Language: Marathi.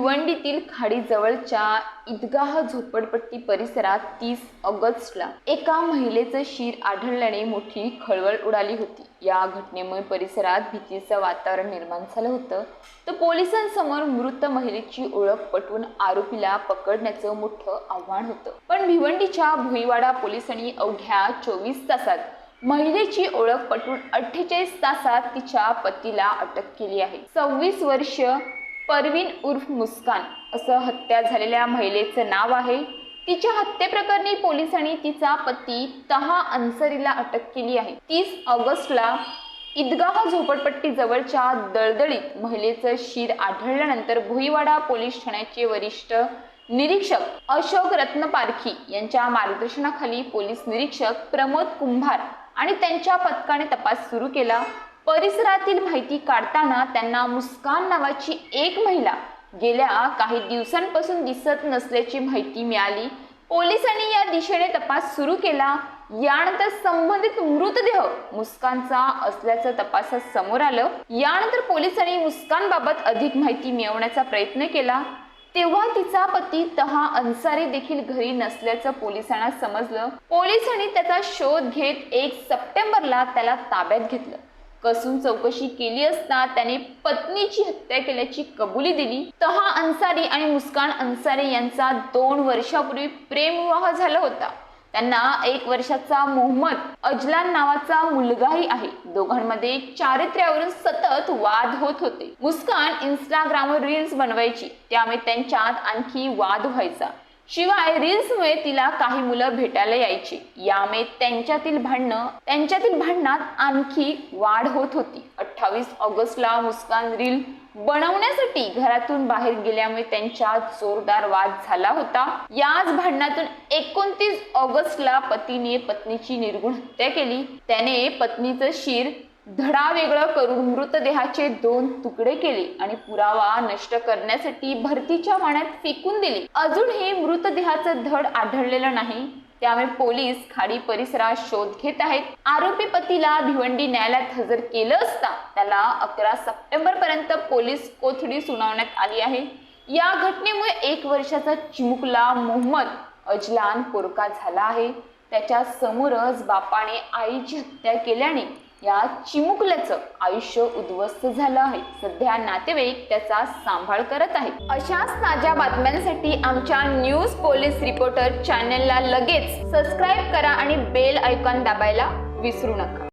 भिवंडीतील खाडीजवळच्या ईदगाह झोपडपट्टी परिसरात तीस ऑगस्टला एका महिलेचं शिर आढळल्याने मोठी खळबळ उडाली होती. या घटनेमुळे परिसरात भीतीचं वातावरण निर्माण झालं होतं. तर पोलिसांसमोर मृत महिलेची ओळख पटवून आरोपीला पकडण्याचं मोठं आव्हान होतं. पण भिवंडीच्या भुईवाडा पोलिसांनी अवघ्या चोवीस तासात महिलेची ओळख पटवून अठ्ठेचाळीस तासात तिच्या पतीला अटक केली आहे. सव्वीस वर्ष परवीन उर्फ मुस्कान असं हत्या झालेल्या महिलेचं नाव आहे. तिच्या हत्येप्रकरणी पोलिसांनी तिचा पती तहा अन्सरीला अटक केली आहे. तीस ऑगस्टला ईदगाह झोपडपट्टी जवळच्या दळदळीत महिलेचं शिर आढळल्यानंतर भुईवाडा पोलीस ठाण्याचे वरिष्ठ निरीक्षक अशोक रत्नपारखी यांच्या मार्गदर्शनाखाली पोलीस निरीक्षक प्रमोद कुंभार आणि त्यांच्या पथकाने तपास सुरू केला. परिसरातील माहिती काढताना त्यांना मुस्कान नावाची एक महिला गेल्या काही दिवसांपासून दिसत नसल्याची माहिती मिळाली. पोलिसांनी या दिशेने तपास सुरू केला. यानंतर संबंधित मृतदेह मुस्कानचा असल्याचं तपासात समोर आलं. यानंतर पोलिसांनी मुस्कानबाबत अधिक माहिती मिळवण्याचा प्रयत्न केला. तेव्हा तिचा पती तहा अन्सारी देखील घरी नसल्याचं पोलिसांना समजलं. पोलिसांनी त्याचा शोध घेत एक सप्टेंबरला त्याला ताब्यात घेतलं. कसून चौकशी केली असता त्याने पत्नीची हत्या केल्याची कबुली दिली तहा अन्सारी आणि मुस्कान अन्सारी यांचा दोन वर्षापूर्वी प्रेमविवाह झाला होता. त्यांना एक वर्षाचा मोहम्मद अजलान नावाचा मुलगाही आहे. दोघांमध्ये चारित्र्यावरून सतत वाद होत होते. मुस्कान इंस्टाग्रामवर रील्स बनवायची. त्यामुळे त्यांच्यात आणखी वाद व्हायचा. शिवाय रील्समुळे तिला काही मुलं भेटायला यायची. यामुळे त्यांच्यातील भांडणं त्यांच्यातील भांडणात आणखी वाढ होत होती. अठ्ठावीस ऑगस्टला मुस्कान रील बनवण्यासाठी घरातून बाहेर गेल्यामुळे त्यांच्या जोरदार वाद झाला होता. याच भांडणातून एकोणतीस ऑगस्टला पतीने पत्नीची निर्गुण हत्या केली. त्याने पत्नीचं शिर धडा वेगळं करून मृतदेहाचे दोन तुकडे केले आणि पुरावा नष्ट करण्यासाठी भरतीच्या पाण्यात फेकून दिले. अजूनही मृतदेहाचं धड आढळलेलं नाही. त्यामुळे पोलीस खाडी परिसरात शोध घेत आहेत. आरोपी पतीला भिवंडी न्यायालयात हजर केलं असता त्याला अकरा सप्टेंबर पर्यंत पोलीस कोठडी सुनावण्यात आली आहे. या घटनेमुळे एक वर्षाचा चिमुकला मोहम्मद अजलान पोरका झाला आहे. त्याच्या समोरच बापाने आईची हत्या केल्याने या चिमुकल्याचं आयुष्य उद्ध्वस्त झालं आहे. सध्या नातेवाईक त्याचा सांभाळ करत आहे अशाच ताज्या बातम्यांसाठी आमच्या न्यूज पोलीस रिपोर्टर चॅनलला लगेच सबस्क्राईब करा आणि बेल ऐकॉन दाबायला विसरू नका.